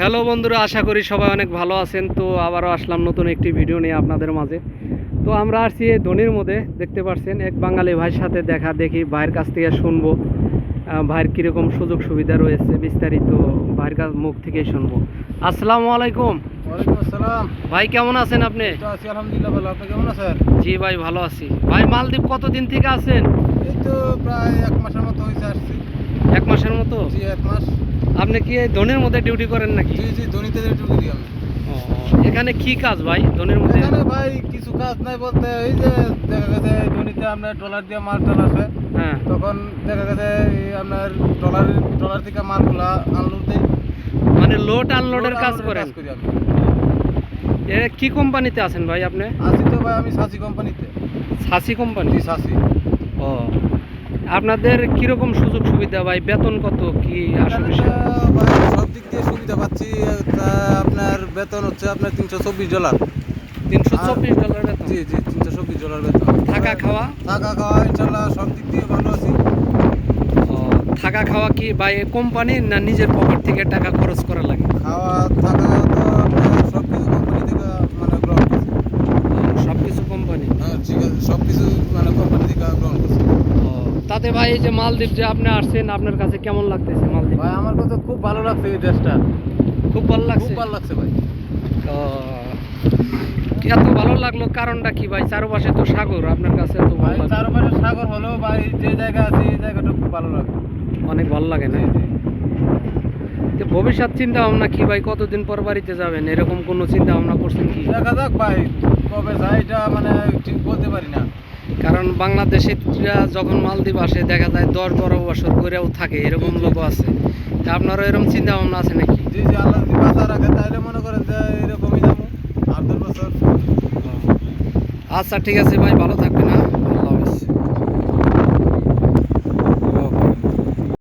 Hello বন্ধুরা আশা করি সবাই অনেক ভালো আছেন। তো আবারও আসলাম নতুন একটি ভিডিও নিয়ে আপনাদের মাঝে। তো আমরা আসছি এই ধনির মধ্যে দেখতে পাচ্ছেন এক বাঙালি ভাইয়ের সাথে দেখা দেখি ভাইয়ের কাছ থেকে শুনব। ভাইয়ের কীরকম সুযোগ সুবিধা রয়েছে বিস্তারিত ভাইয়ের কাছ মুখ থেকেই শুনব। আসসালামু আলাইকুম। ভাই কেমন আছেন আপনি? তো আছি আলহামদুলিল্লাহ ভালো। আপনি কেমন আছেন? জি ভাই ভালো আছি। ভাই মালদ্বীপ কতদিন থেকে আছেন? এই তো প্রায় এক মাসের মতো হয়েছে আসছি। এক মাসের মতো? জি এক মাস। আপনি কি ধনির মধ্যে ডিউটি করেন নাকি? জি জি ধনীতে ঢুকে দিই আমি। এখানে কি কাজ ভাই ধনির মধ্যে? এখানে ভাই কিছু কাজ নাই বলতে এই যে দেখা গেছে ধনীতে আপনার ট্রলার দিয়ে মাল টাল আসে হ্যাঁ। তখন দেখা গেছে আপনার ট্রলার ট্রলার থেকে মালগুলা আনলোড দেয় মানে লোড আনলোডের কাজ করেন? এ কি কোম্পানিতে আছেন ভাই আপনি? আছি তো ভাই আমি সাসি কোম্পানিতে সাসি কোম্পানি সাসি। আপনাদের কীরকম সুযোগ সুবিধা ভাই বেতন কত কি আসলে সব দিক দিয়ে সুবিধা পাচ্ছি তা আপনার বেতন হচ্ছে আপনার তিনশো চব্বিশ ডলার। তিনশো চব্বিশ ডলার বেতন? জি জি তিনশো চব্বিশ ডলার বেতন। থাকা খাওয়া? থাকা খাওয়া ইনশাল্লাহ সব দিক দিয়ে ভালো আছি। থাকা খাওয়া কি ভাই কোম্পানি না নিজের পকেট থেকে টাকা খরচ করা লাগে? খাওয়া থাকা তো আপনার সব কিছু কোম্পানি থেকে মানে গ্রহণ করছি সব কিছু কোম্পানি হ্যাঁ ঠিক আছে সব কিছু মানে কোম্পানি থেকে গ্রহণ করছি ও তাতে ভাই এই যে মালদ্বীপ যে আপনি আসছেন আপনার কাছে কেমন লাগতেছে মালদ্বীপ? ভাই আমার কাছে খুব ভালো লাগছে এই ড্রেসটা খুব ভালো লাগছে? খুব ভালো লাগছে ভাই। ও, এত ভালো লাগল কারণটা কি ভাই? চারপাশে তো সাগর আপনার কাছে তো ভাই। চারপাশে সাগর হলেও ভাই যে জায়গা আছে এই জায়গাটা খুব ভালো লাগে অনেক ভালো লাগে না। তো ভবিষ্যৎ চিন্তা ভাবনা কি ভাই? কতদিন পর বাড়িতে যাবেন? এরকম কোনো চিন্তা ভাবনা করছেন কি? দেখা যাক ভাই কবে যাই এটা মানে ঠিক বলতে পারি না। বাংলাদেশিরা যখন মালদ্বীপ আসে দেখা যায় দশ বারো বছর করেও থাকে এরকম লোক আছে। তা আপনারও এরকম চিন্তা ভাবনা আছে নাকি? জি জি আল্লাহ যদি বাঁচা রাখে তাহলে মনে করেন যে এরকমই যাব। আট দশ বছর। আচ্ছা ঠিক আছে ভাই ভালো থাকবেন